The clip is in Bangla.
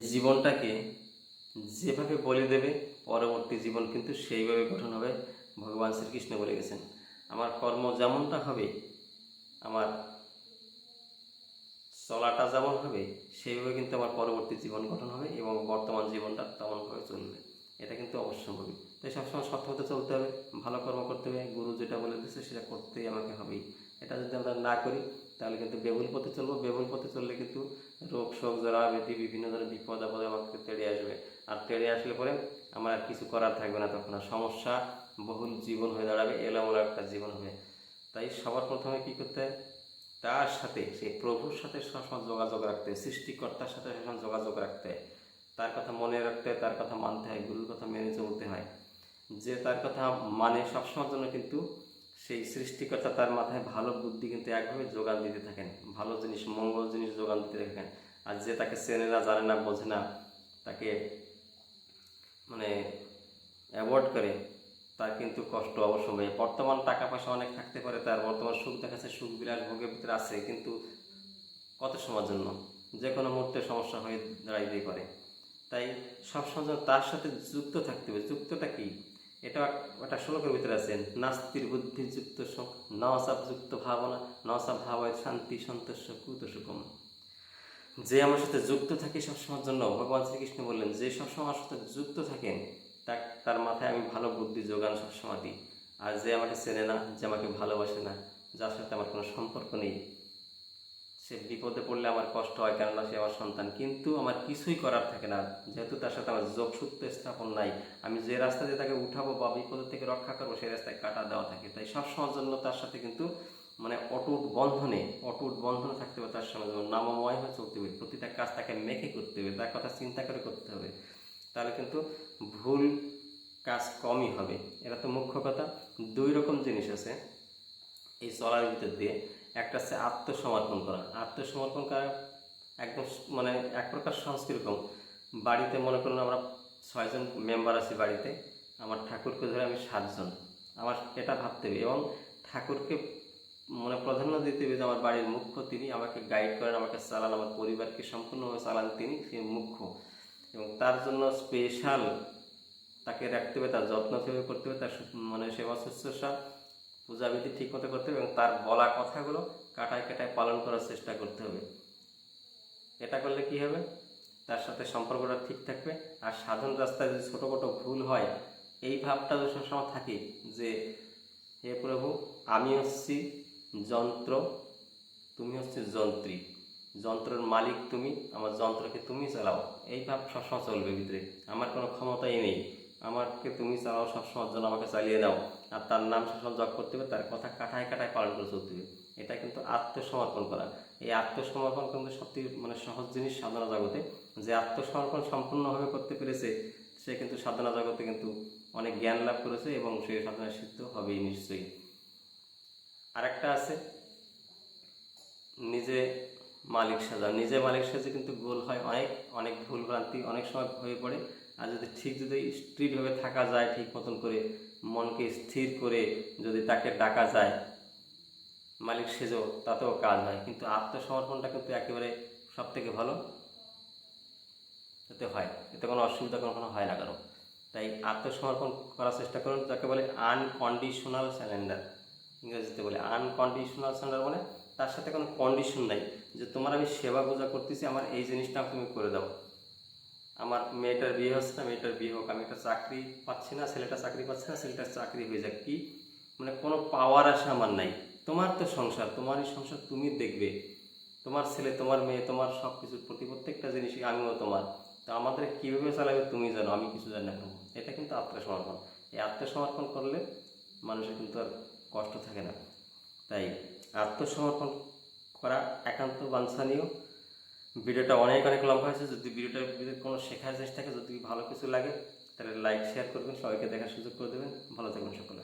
জীবনটাকে যেভাবে বলে দেবে, পরবর্তী জীবন কিন্তু সেইভাবে গঠন হবে। ভগবান শ্রীকৃষ্ণ বলে গেছেন, আমার কর্ম যেমনটা হবে, আমার চলাটা যেমন হবে, সেইভাবে কিন্তু আমার পরবর্তী জীবন গঠন হবে এবং বর্তমান জীবনটা তেমনভাবে চলবে। এটা কিন্তু অবশ্যম্ভাবী। তাই সবসময় সৎ চলতে হবে, ভালো কর্ম করতে হবে। গুরু যেটা বলে দিচ্ছে সেটা করতেই আমাকে হবেই। এটা যদি আমরা না করি, তাহলে কিন্তু বেবুল পথে চলবো। বেবুল পথে চললে কিন্তু রোগ, শোক জরা ব্যাধি বিভিন্ন ধরনের বিপদ, আপদে আমাকে তেড়ে আসবে। আর তেড়ে আসলে পরে আমার আর কিছু করার থাকবে না তখন। আর সমস্যা বহুল জীবন হয়ে দাঁড়াবে এলোমেলো একটা জীবন হবে। তাই সবার প্রথমে কি করতে তার সাথে সেই প্রভুর সাথে সবসময় যোগাযোগ রাখতে সৃষ্টিকর্তার সাথে সবসময় যোগাযোগ রাখতে তার কথা মনে রাখতে তার কথা মানতে হয় গুরুর কথা মেনে চলতে হয়। যে তার কথা মানে সবসময়ের জন্য কিন্তু সেই সৃষ্টিকর্তা তার মাথায় ভালো বুদ্ধি কিন্তু একভাবে যোগান দিতে থাকেন, ভালো জিনিস, মঙ্গল জিনিস যোগান দিতে থাকেন। আর যে তাকে চেনে না জানে না, বোঝে না, তাকে মানে অ্যাভয়েড করে, তার কিন্তু কষ্ট অবশ্যই বর্তমান টাকা পয়সা অনেক থাকতে পারে তার, বর্তমান সুখ দেখাচ্ছে, সুখ বিলাস ভোগের ভিতরে আছে, কিন্তু কত সময়ের জন্য? যে কোনো মুহূর্তে সমস্যা হয়ে দাঁড়াইতেই পারে। তাই সবসময় তার সাথে যুক্ত থাকতে হবে। যুক্তটা কি? এটা একটা শ্লোকের ভিতরে আছে, নাস্তির বুদ্ধি যুক্ত সুখ নসাব যুক্ত ভাবনা নসাব ভাবায় শান্তি সন্তোষ কুত সুখম। যে আমার সাথে যুক্ত থাকে সবসময়ের জন্য, ভগবান শ্রীকৃষ্ণ বললেন, যে সবসময় আমার সাথে যুক্ত থাকেন তার মাথায় আমি ভালো বুদ্ধি যোগান সবসময় দিই। আর যে আমাকে চেনে না, যে আমাকে ভালোবাসে না, যার সাথে আমার কোনো সম্পর্ক নেই সে বিপদে পড়লে আমার কষ্ট হয়, কেননা সে আমার সন্তান। কিন্তু আমার কিছুই করার থাকে না। যেহেতু তার সাথে আমার যোগসূত্র স্থাপন নাই, আমি যে রাস্তা দিয়ে তাকে উঠাবো বা বিপদের থেকে রক্ষা করব, সেই রাস্তায় কাটা দেওয়া থাকে। তাই সবসময়ের জন্য তার সাথে কিন্তু মানে অটুট বন্ধনে অটুট বন্ধনে থাকতে হবে তার সঙ্গে। যেমন নামময় হয়ে চলতে হবে, প্রতিটা কাজ তাকে মেখে করতে হবে, তার কথা চিন্তা করে করতে হবে। তাহলে কিন্তু ভুল কাজ কমই হবে। এটা তো মুখ্য কথা। দুই রকম জিনিস আছে এই চলার ভিতর দিয়ে। একটা হচ্ছে আত্মসমর্পণ করা। আত্মসমর্পণ করা একদম মানে এক প্রকার সংস্কৃত রকম বাড়িতে মনে করুন আমরা ছয়জন মেম্বার আছি বাড়িতে, আমার ঠাকুরকে ধরে আমি সাতজন আমার এটা ভাবতে হবে এবং ঠাকুরকে মানে প্রাধান্য দিতে হবে যে আমার বাড়ির মুখ্য তিনি, আমাকে গাইড করেন, আমাকে চালান, আমার পরিবারকে সম্পূর্ণভাবে চালান তিনি, সে মুখ্য। এবং তার জন্য স্পেশাল তাকে রাখতে হবে, তার যত্ন সেবা করতে হবে, তার মানে সেবা শুশ্রূষা পূজাবিধি ঠিক মতো করতে হবে এবং তার বলা কথাগুলো কাটায় কাটায় পালন করার চেষ্টা করতে হবে। এটা করলে কি হবে? তার সাথে সম্পর্কটা ঠিক থাকবে। আর সাধারণ রাস্তায় যদি ছোটোখাটো ভুল হয়, এই ভাবটা যদি সবসময় থাকে যে, হে প্রভু, আমি হচ্ছি যন্ত্র, তুমি হচ্ছে যন্ত্রী। যন্ত্রের মালিক তুমি, আমার যন্ত্রকে তুমি চালাও। এই ভাব সবসময় চলবে ভিতরে। আমার কোনো ক্ষমতাই নেই। আমাকে তুমি চালাও সবসময়ের জন্য আমাকে চালিয়ে দাও। আর তার নাম সবসময় জপ করতে হবে, তার কথা কাটায় কাটায় পালন করে চলতে হবে। এটা কিন্তু আত্মসমর্পণ করা। এই আত্মসমর্পণ কিন্তু সত্যি মানে সহজ জিনিস সাধনা জগতে। যে আত্মসমর্পণ সম্পূর্ণভাবে করতে পেরেছে, সে কিন্তু সাধনা জগতে কিন্তু অনেক জ্ঞান লাভ করেছে এবং সে সাধনা সিদ্ধ হবেই নিশ্চয়ই। আরেকটা আছে, নিজে মালিক সাজা। নিজে মালিক সাজে কিন্তু গোল হয়। অনেক অনেক ভুল ভ্রান্তি অনেক সময় হয়ে পড়ে। আর যদি ঠিক যদি স্ট্রিটভাবে থাকা যায় ঠিক মতন করে, মনকে স্থির করে যদি তাকে ডাকা যায়, মালিক সেজেও তাতেও কাজ হয়। কিন্তু আত্মসমর্পণটা কিন্তু একেবারে সব থেকে ভালো? এতে হয়। এতে কোনো অসুবিধা কোনো কোনো হয় না কারও। তাই আত্মসমর্পণ করার চেষ্টা করুন, যাকে বলে আনকন্ডিশনাল স্যালেন্ডার ইংরেজিতে বলে আনকন্ডিশনাল স্যালেন্ডার মানে তার সাথে কোনো কন্ডিশন নাই যে তোমার আমি সেবা পূজা করতেছি, আমার এই জিনিসটা তুমি করে দাও। আমার মেয়েটার বিয়ে হচ্ছে না, মেয়েটার বিয়ে হোক, আমি একটা চাকরি পাচ্ছি না, ছেলেটা চাকরি পাচ্ছে না, ছেলেটার চাকরি হয়ে যাক কি? মানে কোনো পাওয়ার আশা আমার নাই। তোমার তো সংসার তোমারই সংসার তুমি দেখবে। তোমার ছেলে, তোমার মেয়ে, তোমার সব কিছুর প্রতি প্রত্যেকটা জিনিসই আমিও তোমার। তো আমাদের কীভাবে চালাবে তুমি জানো, আমি কিছু জানি না কেন। এটা কিন্তু আত্মসমর্পণ। এই আত্মসমর্পণ করলে মানুষের কিন্তু আর কষ্ট থাকে না। তাই আত্মসমর্পণ করা একান্ত বাঞ্ছনীয়। ভিডিওটা অনেক অনেক লম্বা হয়েছে, যদি ভিডিওটার ভিতরে কোনো শেখার জিনিস থাকে, যদি ভালো কিছু লাগে, তাহলে লাইক শেয়ার করবেন, সবাইকে দেখার সুযোগ করে দেবেন। ভালো থাকবেন সকলে।